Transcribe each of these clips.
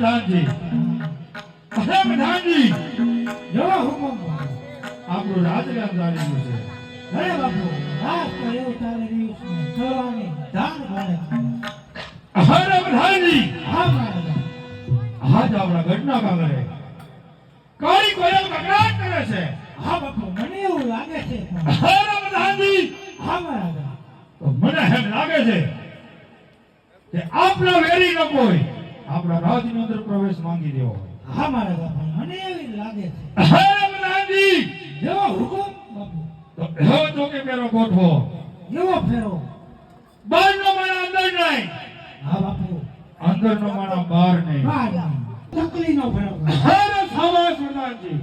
પ્રધાનજી અરે પ્રધાનજી જવા હુકમ આપણું ચાલી ગયું છે. અરે બાપુ રાત તો એવું રહ્યું છે. સવારની દાન ભાડે અરે પ્રધાનજી હા આજ આપણા ઘટના કાગળે. કઈ કોયલ કકડાટ કરે છે. હા બાપુ, મને એવું લાગે છે. અરે પ્રધાનજી હા મહારાજા તો મને એમ લાગે છે કે આપનો વેરી ન કોઈ આપણા રાજની અંદર પ્રવેશ માંગી રહ્યો હોય. હા મારે પણ મને એવી લાગે છે. હરે પ્રધાનજી જેવો હુકમ બાપુ? તો એવો ચોકે મેરો ગોઠવો. એવો ફેરો બહારનો માણા અંદર નહીં હા બાપુ. અંદરનો માણા બહાર નહીં. તકલી નો ફેરો હરે સાવાસ પ્રધાનજી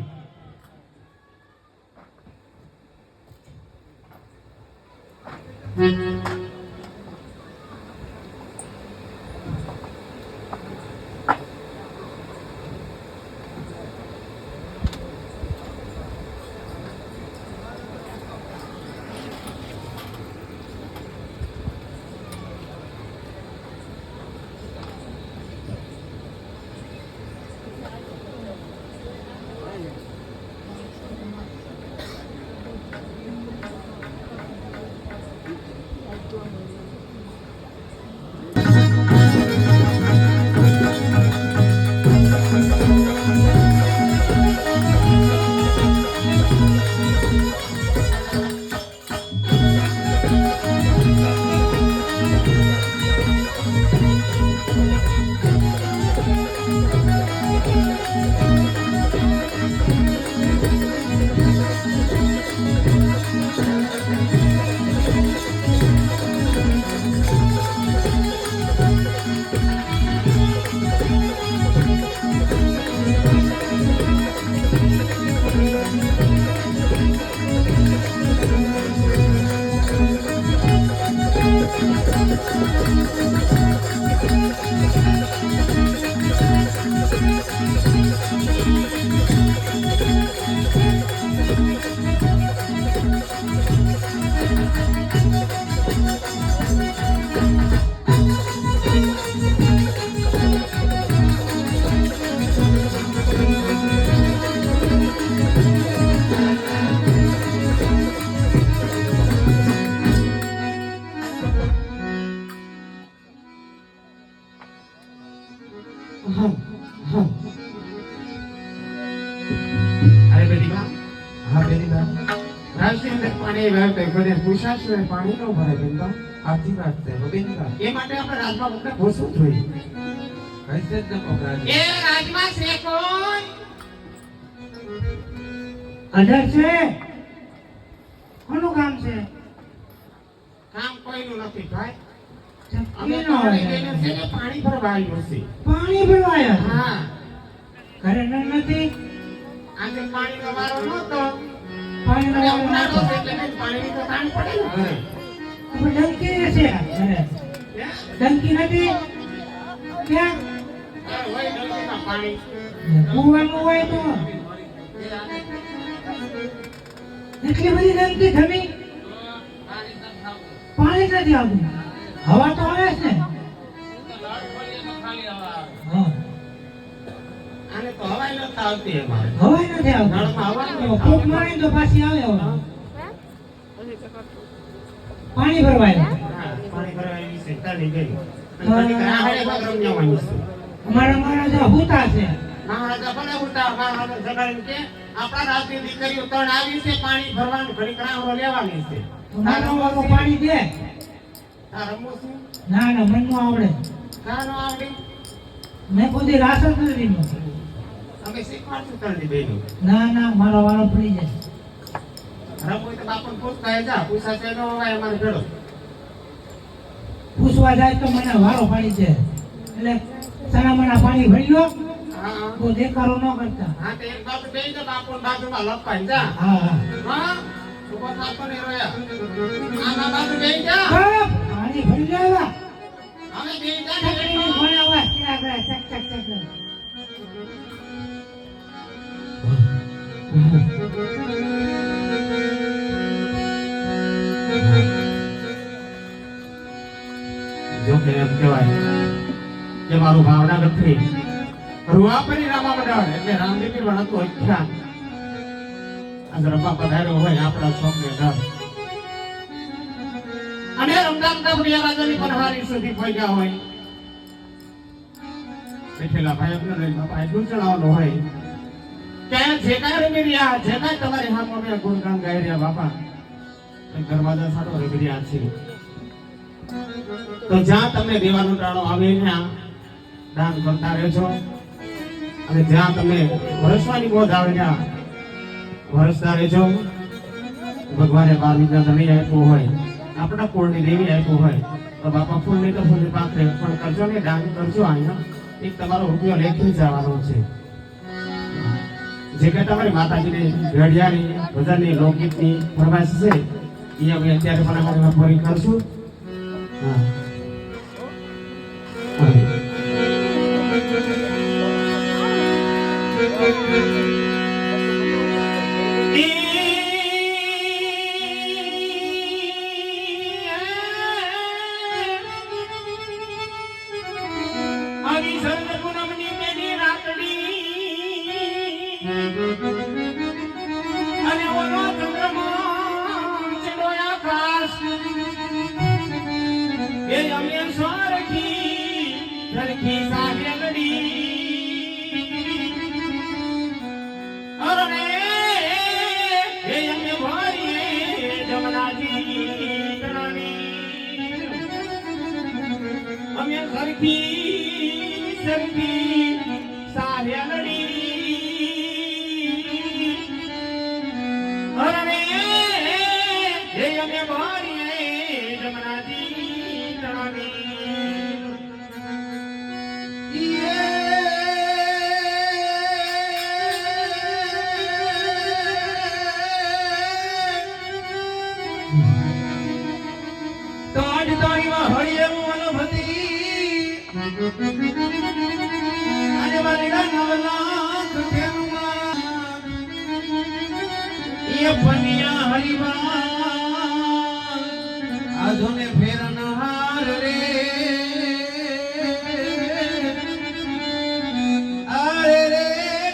સિવાય પાણી ન ભરાય બેન. આથી વાત છે હવે એ માટે આપણે રાજમાં કોકને પૂછવું જોઈએ? કૈસે જ ન પકડાય એ રાજમાં છે કોણ અધર છે? કોનું કામ છે? કામ કોઈનું નથી ભાઈ. અમે છે ને પાણી ભરવા આવ્યું છે. પાણી ભરવાયા? હા. ઘરે નથી? આજે પાણીનો વારો નહોતો. ડંકી છે. ડંકી નથી. ક્યાં? કુવાનું હોય તો. એટલી બધી ડંકી થવી પાણી નથી આવતું. હવા તો આવે છે ને. હવાય નથી આવતી અમારે હવા નથી આવતું નળમાં હવા ફૂંક મારી તો પાછી આવે પાણી ભરવાય. પાણી ભરવાની છે ચાલી ગઈ અને ઘડીક રાહડે બાથરૂમ જવાની છે. અમારા મહારાજા ભૂતા છે. મહારાજા ભલે ઉઠા મહારાજા જગાડીને કે આપણા રાજની દીકરીઓ ત્રણ આવી છે પાણી ભરવાનું ઘડીક રાહડો લેવાની છે. નાનો વાળો પાણી દે. આ રમવું છું ના ના મને આવડે. ના નો આવડે? મેં કોઈ દી નથી લીધું. શીખવાડશું તને બેનું? ના ના મારો વાળો પડી જાય. રમવું હોય તો બાપુને પૂછતા જા પૂછા છે નો હોય અમારે ભેળો. પૂછવા જાય તો મને વારો પાડી દે એટલે સણામણા પાણી ભરી લો. તો દેખાડો ન કરતા. હા તો એક બાજુ બેસી જા બાપુ બાજુમાં લપાઈ જા. હા હા. હા? ઊભો થાતો રોયા. આના બાજુ બેસી જા. પાણી ભરી લેવા અમે બેસી જા ને ઘોડા હોય, ચક ચક ચક. કરે. જો કે એમ કહેવાય કે મારું ભાવના નથી. રૂવાપરી રામા મંડળ એટલે રામદેવી વણતું અખ્યાન. આ રબ્બા પધાર્યો હોય આપણા સ્વપ્ને ઘર અને રમદાન દબડિયા રાજાની પનહારી સુધી પહોંચ્યા હોય. બેઠેલા ભાઈ લઈ બાપા એટલું જણાવવાનું હોય. ભગવાને બાર વિદ્યા ધણી આપ્યું હોય, આપણા કુળની દેવી આપ્યું હોય, તો બાપા ફૂલ નહીં તો ફૂલ પાકે પણ કરજો ને દાન કરજો અહીંયા. એક તમારો રૂપિયો લેખી જવાનો છે. જે કે તમારી માતાજીની ઘડિયાળી ભજનની લોકગીતની ફરમાઈશ છે એ અમે અત્યારે પણ અમારી પૂરી કરશું. હા. એ અમે સ્વરખી સરખી સાહેલડી અરે એ અમે ભરીએ જમનાજી અમે સરખી સરખી સાહેલડી હરિવા આધુને ફેરનહાર રે. અરે રે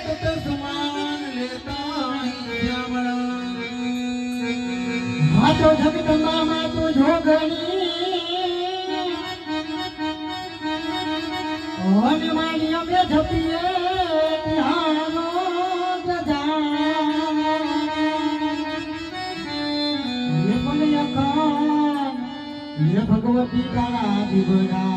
તત સમાન લેતા જામણા હાથો જગદંબા માં તું જોગણી ઓને માની અમે જપીએ. ભગવતી તારા દીવડા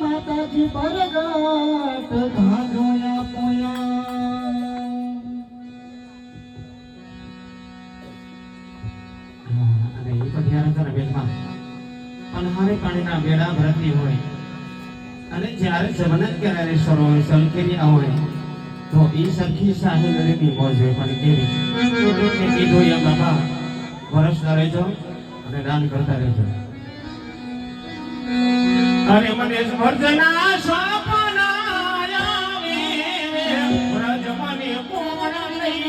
માતાજી બરગટ પાણીના બેડા ભરતી હોય અને જ્યારે જગન્નાથ કેરારેશ્વર હોય સલકેરિયા હોય તો એ સરખી સાહે નરેની મોજ પણ કેવી એ કીધું એમ બાપા વરસતા રહેજો અને દાન કરતા રહેજો અરે મને સ્વાપા